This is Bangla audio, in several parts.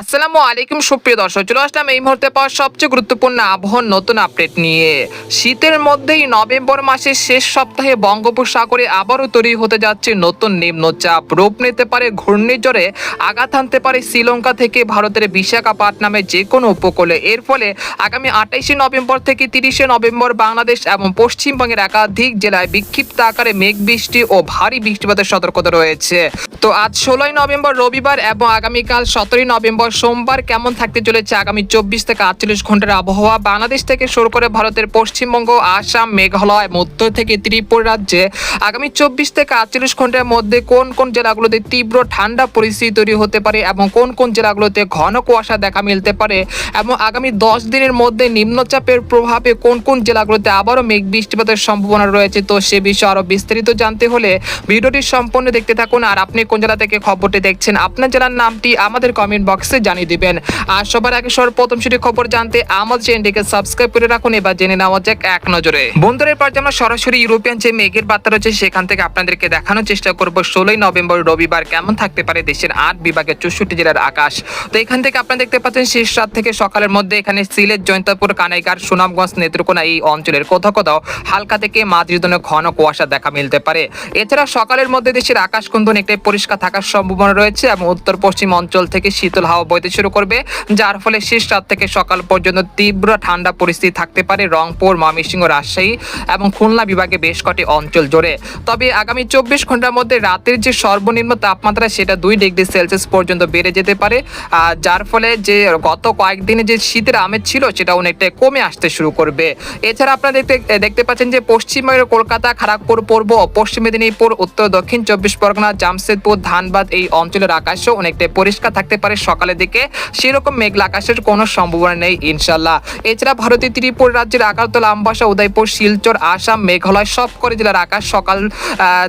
আসসালামু আলাইকুম, সুপ্রিয় দর্শক, চলে আসলাম এই মুহূর্তে পাওয়া সবচেয়ে গুরুত্বপূর্ণ আবহাওয়ার নতুন আপডেট নিয়ে। শীতের মধ্যেই নভেম্বর মাসের শেষ সপ্তাহে বঙ্গোপসাগরে আবারও তৈরি হতে যাচ্ছে নতুন নিম্নচাপ। রূপ নিতে পারে ঘূর্ণিঝড়ে, আঘাত আনতে পারে শ্রীলঙ্কা থেকে ভারতের বিশাখাপাটনামে যে কোনো উপকূলে। এর ফলে আগামী আঠাইশে নভেম্বর থেকে তিরিশে নভেম্বর বাংলাদেশ এবং পশ্চিমবঙ্গের একাধিক জেলায় বিক্ষিপ্ত আকারে মেঘ বৃষ্টি ও ভারী বৃষ্টিপাতের সতর্কতা রয়েছে। তো আজ ষোলোই নভেম্বর রবিবার এবং আগামীকাল সতেরোই নভেম্বর সোমবার কেমন থাকতে চলেছে আগামী চব্বিশ থেকে আটচল্লিশ ঘণ্টার আবহাওয়া? বাংলাদেশ থেকে শুরু করে ভারতের পশ্চিমবঙ্গ, আসাম, মেঘালয়, মধ্য থেকে ত্রিপুরা রাজ্যে আগামী চব্বিশ থেকে আটচল্লিশ ঘণ্টার মধ্যে কোন কোন জেলাগুলোতে তীব্র ঠান্ডা পরিস্থিতি তৈরি হতে পারে এবং কোন কোন জেলাগুলোতে ঘন কুয়াশা দেখা মিলতে পারে? এবং আগামী দশ দিনের মধ্যে নিম্নচাপের প্রভাবে কোন কোন জেলাগুলোতে আবারও মেঘ বৃষ্টিপাতের সম্ভাবনা রয়েছে? তো সে বিষয়ে আরও বিস্তারিত জানতে হলে ভিডিওটি সম্পূর্ণ দেখতে থাকুন। আর আপনি কোন জেলা থেকে খবরটি দেখছেন, আপনার জেলার নামটি আমাদের কমেন্ট বক্সে জানিয়ে দিবেন। আর সবার আগে সর্বপ্রথম সেটি খবর জানতে আমাদের চ্যানেলটিকে সাবস্ক্রাইব করে রাখুন এবার জেনে নেওয়া যাক এক নজরে। বন্ধুদের পর আমরা সরাসরি ইউরোপিয়ান যে মেঘের বার্তা রয়েছে সেখান থেকে আপনাদেরকে দেখানোর চেষ্টা করব, ষোলোই নভেম্বর রবিবার কেমন থাকতে পারে দেশের আট বিভাগের চৌষট্টি জেলার আকাশ। তো এখান থেকে আপনারা দেখতে পাচ্ছেন, শেষ রাত থেকে সকালের মধ্যে এখানে সিলেট, জয়ন্তপুর কানাইগার সুনামগঞ্জ, নেত্রকোনা এই অঞ্চলের কোথাও কোথাও হালকা থেকে মাঝারি ধরনের ঘন কুয়াশা দেখা মিলতে পারে। এছাড়া সকালের মধ্যে দেশের আকাশ কিন্তু অনেকটাই পরিষ্কার থাকার সম্ভাবনা রয়েছে এবং উত্তর পশ্চিম অঞ্চল থেকে শীতল হাওয়া বইতে শুরু করবে, যার ফলে শেষ রাত থেকে সকাল পর্যন্ত তীব্র ঠান্ডা পরিস্থিতি থাকতে পারে রংপুর, ময়মনসিংহ, রাজশাহী এবং খুলনা বিভাগে বেশ কটি অঞ্চল জুড়ে। তবে আগামী চব্বিশ ঘণ্টার মধ্যে রাতের যে সর্বনিম্ন তাপমাত্রা, সেটা দুই ডিগ্রি সেলসিয়াস পর্যন্ত বেড়ে যেতে পারে। যার ফলে যে গত কয়েকদিনে যে শীতের আমেজ ছিল, সেটা অনেকটাই কমে আসতে শুরু করবে। এছাড়া আপনারা দেখতে দেখতে পাচ্ছেন যে পশ্চিমবঙ্গের কলকাতা খড়গপুর পূর্ব, পশ্চিম মেদিনীপুর, উত্তর, দক্ষিণ চব্বিশ পরগনা, জামশেদপুর, ধানবাদ এই অঞ্চলের আকাশও অনেকটাই পরিষ্কার থাকতে পারে সকালের দিকে সেরকম মেঘলা আকাশের কোনো সম্ভাবনা নেই, ইনশাল্লাহ। এছাড়া ভারতীয় ত্রিপুরা রাজ্যের আকারতলা আমবাসা, উদয়পুর, শিলচর, আসাম, মেঘালয়, সব করে জেলার আকাশ সকাল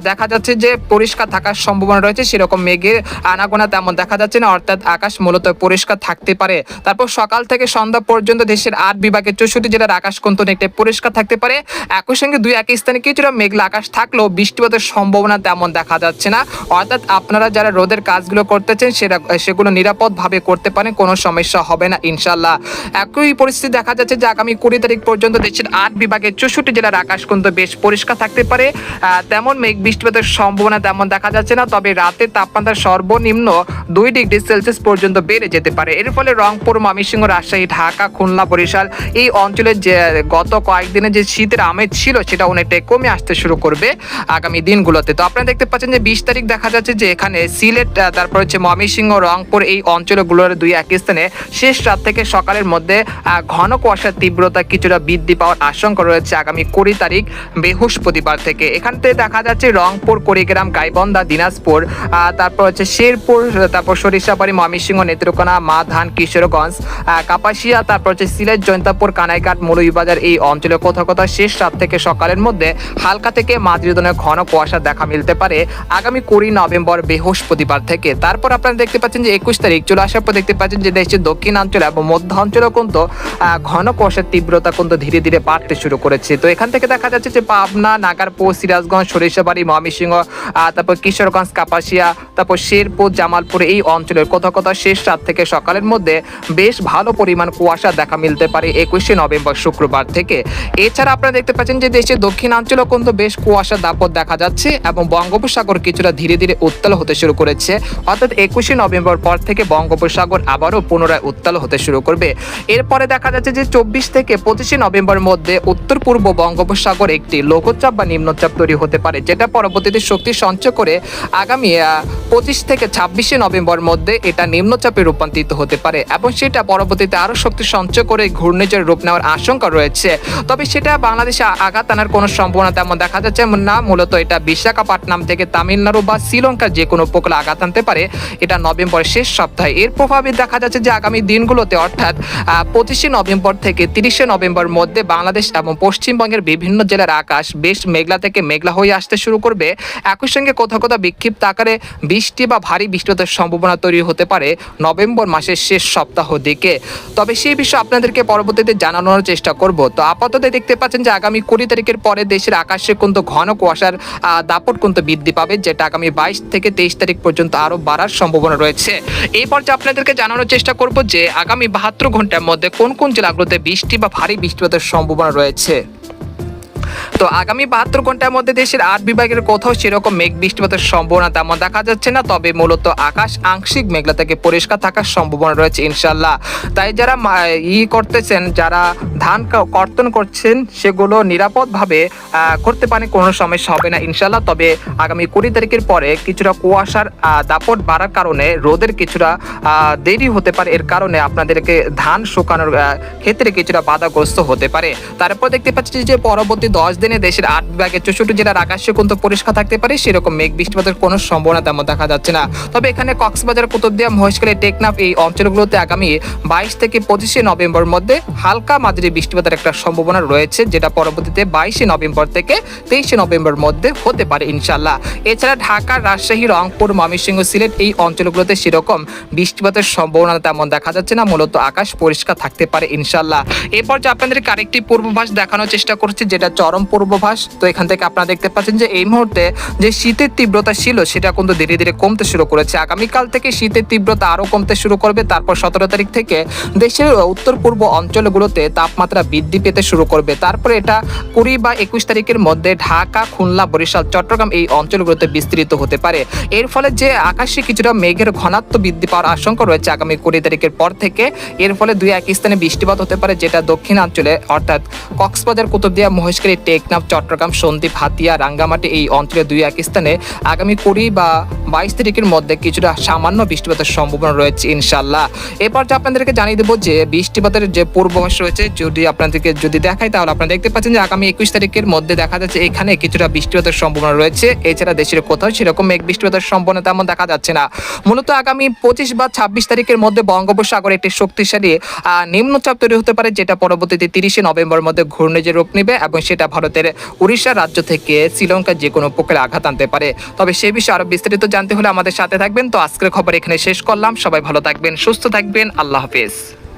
দেখা যাচ্ছে যে পরিষ্কার থাকার সম্ভাবনা রয়েছে, সেরকম মেঘের আনাগোনা তেমন দেখা যাচ্ছে না, অর্থাৎ আকাশ মূলত পরিষ্কার থাকতে পারে। তারপর সকাল থেকে সন্ধ্যা পর্যন্ত দেশের আট বিভাগের চৌষট্টি জেলার আকাশ কিন্তু অনেকটাই পরিষ্কার থাকতে পারে। একই সঙ্গে দুই এক স্থানে কিছুটা মেঘলা আকাশ থাকলেও বৃষ্টিপাতের সম্ভাবনা তেমন দেখা যাচ্ছে না। অর্থাৎ আপনারা যারা রোদের কাজগুলো করতেছেন সেটা সেগুলো নিরাপদভাবে করতে পারেন, কোনো সমস্যা হবে না ইনশাল্লাহ একই পরিস্থিতি দেখা যাচ্ছে যে আগামী কুড়ি তারিখ পর্যন্ত দেশের আট বিভাগের চৌষট্টি জেলার আকাশ কিন্তু বেশ পরিষ্কার থাকতে পারে। তেমন মেঘ বৃষ্টিপাতের সম্ভাবনা তেমন দেখা যাচ্ছে না, তবে রাতের তাপমাত্রা সর্বনিম্ন দুই ডিগ্রি সেলসিয়াস পর্যন্ত বেড়ে যেতে পারে। এর ফলে রংপুর, ময়মনসিংহ, রাজশাহী, ঢাকা, খুলনা, বরিশাল এই অঞ্চলের যে গত কয়েকদিনে যে শীতের আমেজ ছিল, সেটা অনেকটাই কমে আসতে শুরু করবে আগামী দিনগুলোতে। তো আপনারা দেখতে পাচ্ছেন যে বিশ তারিখ দেখা যাচ্ছে যে এখানে সিলেট তারপর হচ্ছে ময়মনসিংহ, রংপুর এই অঞ্চলগুলোর দুই এক স্থানে। শেষ রাত থেকে সকালের মধ্যে ঘন কুয়াশার তীব্রতা কিছুটা বৃদ্ধি পাওয়ার আশঙ্কা রয়েছে আগামী কুড়ি তারিখ বৃহস্পতিবার থেকে। এখান থেকে দেখা যাচ্ছে রংপুর কুড়িগ্রাম গাইবন্ধা দিনাজপুর তারপর হচ্ছে শেরপুর তারপর সরিষাবাড়ি ময়মনসিংহ নেত্রকোনা মাধান কিশোরগঞ্জ আহ, কাপাসিয়া তারপর হচ্ছে সিলেট জয়ন্তাপুর কানাইঘাট মৌলভীবাজার এই অঞ্চলে কোথাও কোথাও শেষ রাত থেকে সকালের মধ্যে হালকা থেকে মাঝারি ঘন কুয়াশা দেখা মিলতে পারে আগামী কুড়ি নভেম্বর বৃহস্পতিবার থেকে। তারপর আপনারা দেখতে পাচ্ছেন যে একুশ তারিখ চলে আসার পর দেখতে পাচ্ছেন যে দেশের দক্ষিণাঞ্চল এবং মধ্যাঞ্চলেও কিন্তু ঘন কুয়াশার তীব্রতা কিন্তু ধীরে ধীরে বাড়তে শুরু করেছে। তো এখান থেকে দেখা যাচ্ছে যে পাবনা, নাগারপুর, সিরাজগঞ্জ, সরিষাবাড়ি, ময়মনসিংহ তারপর কিশোরগঞ্জ, কাপাসিয়া, তারপর শেরপুর, জামালপুর এই অঞ্চলের কোথাও কোথাও শেষ রাত থেকে সকালের মধ্যে বেশ ভালো পরিমাণ কুয়াশা দেখা মিলতে পারে একুশে নভেম্বর শুক্রবার থেকে। এছাড়া আপনারা দেখতে পাচ্ছেন যে দেশের দক্ষিণাঞ্চলেও কিন্তু বেশ কুয়াশা দাপট দেখা যাচ্ছে এবং বঙ্গোপসাগর কিছুটা ধীরে ধীরে উত্তাল হতে শুরু করেছে। অর্থাৎ একুশে নভেম্বর পর থেকে বঙ্গোপসাগর আবারও পুনরায় উত্তাল হতে শুরু করবে। এরপরে দেখা যাচ্ছে যে চব্বিশ থেকে পঁচিশে নভেম্বর মধ্যে উত্তর পূর্ব বঙ্গোপসাগর একটি লঘুচাপ বা নিম্নচাপ তৈরি হতে পারে, যেটা পরবর্তীতে শক্তি সঞ্চয় করে আগামী পঁচিশ থেকে ছাব্বিশে নভেম্বর মধ্যে এটা নিম্নচাপে রূপান্তরিত হতে পারে এবং সেটা পরবর্তীতে আরও শক্তি সঞ্চয় করে ঘূর্ণিঝড় রূপ নেওয়ার আশঙ্কা রয়েছে। তবে সেটা বাংলাদেশে আঘাত আনার কোনো সম্ভাবনা তেমন দেখা যাচ্ছে না। মূলত এটা বিশাখাপাটনাম থেকে তামিলনাড়ু বা শ্রীলঙ্কার যে কোনো উপকূলে আঘাত আনতে পারে। এটা নভেম্বরের শেষ সপ্তাহে। এর প্রভাবে দেখা যাচ্ছে যে আগামী দিনগুলোতে অর্থাৎ পঁচিশে নভেম্বর থেকে তিরিশে নভেম্বর মধ্যে বাংলাদেশ এবং পশ্চিমবঙ্গের বিভিন্ন জেলার আকাশ বেশ মেঘলা থেকে মেঘলা হয়ে আসতে শুরু করবে। একই সঙ্গে কোথাও কোথাও বিক্ষিপ্ত আকারে বৃষ্টি বা ভারী বৃষ্টিপাতের সম্ভাবনা তৈরি হতে পারে নভেম্বর মাসের শেষ সপ্তাহ দিকে। তবে সেই বিষয়ে আপনাদেরকে পরবর্তীতে জানানোর চেষ্টা করব। তো আপাতত দেখতে পাচ্ছেন যে আগামী কুড়ি তারিখের পরে দেশের আকাশে কিন্তু ঘন কুয়াশার দাপট কিন্তু বৃদ্ধি পাবে, যেটা আগামী বাইশ থেকে তেইশ তারিখ পর্যন্ত আরও বাড়ার সম্ভাবনা রয়েছে। এই পর্যায়ে আপনাদেরকে জানানোর চেষ্টা করব যে আগামী বাহাত্তর ঘণ্টার মধ্যে কোন কোন জেলাগুলোতে বৃষ্টি বা ভারী বৃষ্টিপাতের সম্ভাবনা রয়েছে। তো আগামী বাহাত্তর ঘণ্টার মধ্যে দেশের আট বিভাগের কোথাও সেরকম মেঘ বৃষ্টিপাতের সম্ভাবনা তেমন দেখা যাচ্ছে না, তবে মূলত আকাশ আংশিক মেঘলা থেকে পরিষ্কার থাকার সম্ভাবনা রয়েছে ইনশাল্লাহ তাই যারা ই করতেছেন, যারা ধান কর্তন করছেন, সেগুলো নিরাপদভাবে করতে পারেন, কোনো সমস্যা হবে না ইনশাল্লাহ তবে আগামী কুড়ি তারিখের পরে কিছুটা কুয়াশার দাপট বাড়ার কারণে রোদের কিছুটা দেরি হতে পারে। এর কারণে আপনাদেরকে ধান শুকানোর ক্ষেত্রে কিছুটা বাধাগ্রস্ত হতে পারে। তারপর দেখতে পাচ্ছি যে পরবর্তী দশ দিনে দেশের আট বিভাগের চৌষট্টি জেলার আকাশে কিন্তু পরিষ্কার থাকতে পারে, সেরকম মেঘ বৃষ্টিপাতের কোনো সম্ভাবনা তেমন দেখা যাচ্ছে না। তবে এখানে কক্সবাজার, কুতুবদিয়া, মহেশখালী, টেকনাফ এই অঞ্চলগুলোতে আগামী বাইশ থেকে পঁচিশে নভেম্বর মধ্যে হালকা মাঝারি বৃষ্টিপাতের একটা সম্ভাবনা রয়েছে, যেটা পরবর্তীতে বাইশে নভেম্বর থেকে তেইশে নভেম্বর মধ্যে হতে পারে ইনশাল্লাহ এছাড়া ঢাকা, রাজশাহী, রংপুর, ময়মনসিংহ, সিলেট এই অঞ্চলগুলোতে সেরকম বৃষ্টিপাতের সম্ভাবনা তেমন দেখা যাচ্ছে না, মূলত আকাশ পরিষ্কার থাকতে পারে ইনশাল্লাহ এরপর যে আপনাদেরকে আরেকটি পূর্বাভাস দেখানোর চেষ্টা করছি, যেটা চরম পূর্বাভাস। তো এখান থেকে আপনারা দেখতে পাচ্ছেন যে এই মুহূর্তে যে শীতের তীব্রতা ছিল, সেটা কিন্তু ধীরে ধীরে কমতে শুরু করেছে। আগামীকাল থেকে শীতের তীব্রতা আরও কমতে শুরু করবে। তারপর সতেরো তারিখ থেকে দেশের উত্তর পূর্ব অঞ্চলগুলোতে তাপমাত্রা বৃদ্ধি পেতে শুরু করবে। তারপরে এটা কুড়ি বা একুশ তারিখের মধ্যে ঢাকা, খুলনা, বরিশাল, চট্টগ্রাম এই অঞ্চলগুলোতে বিস্তৃত হতে পারে। এর ফলে যে আকাশে কিছুটা মেঘের ঘনত্ব বৃদ্ধি পাওয়ার আশঙ্কা রয়েছে আগামী কুড়ি তারিখের পর থেকে, এর ফলে দুই এক স্থানে বৃষ্টিপাত হতে পারে, যেটা দক্ষিণাঞ্চলে অর্থাৎ কক্সবাজার, কুতুবদিয়া, মহেশখালী টেকনাফ চট্টগ্রাম সন্দ্বীপ হাতিয়া রাঙ্গামাটি এই অঞ্চলে দুই এক স্থানে আগামী কুড়ি বা বাইশ তারিখের মধ্যে কিছুটা সামান্য বৃষ্টিপাতের সম্ভাবনা রয়েছে ইনশাল্লাহ এরপর যে আপনাদেরকে জানিয়ে দেবো যে বৃষ্টিপাতের যে পূর্বাভাস রয়েছে, যদি আপনাদেরকে যদি দেখাই, তাহলে আপনারা দেখতে পাচ্ছেন যে আগামী একুশ তারিখের মধ্যে দেখা যাচ্ছে এখানে কিছুটা বৃষ্টিপাতের সম্ভাবনা রয়েছে। এছাড়া দেশের কোথাও সেরকম মেঘ বৃষ্টিপাতের সম্ভাবনা তেমন দেখা যাচ্ছে না। মূলত আগামী পঁচিশ বা ছাব্বিশ তারিখের মধ্যে বঙ্গোপসাগরে একটি শক্তিশালী নিম্নচাপ তৈরি হতে পারে, যেটা পরবর্তীতে তিরিশে নভেম্বর মধ্যে ঘূর্ণিঝড় রূপ নেবে এবং সেটা ভারতের উড়িষ্যা রাজ্য থেকে শ্রীলঙ্কার যে কোনো প্রকারে আঘাত আনতে পারে। তবে সে বিষয়ে আরও বিস্তারিত জানতে হলে আমাদের সাথে থাকবেন। তো আজকের খবর এখানে শেষ করলাম। সবাই ভালো থাকবেন, সুস্থ থাকবেন। আল্লাহ হাফেজ।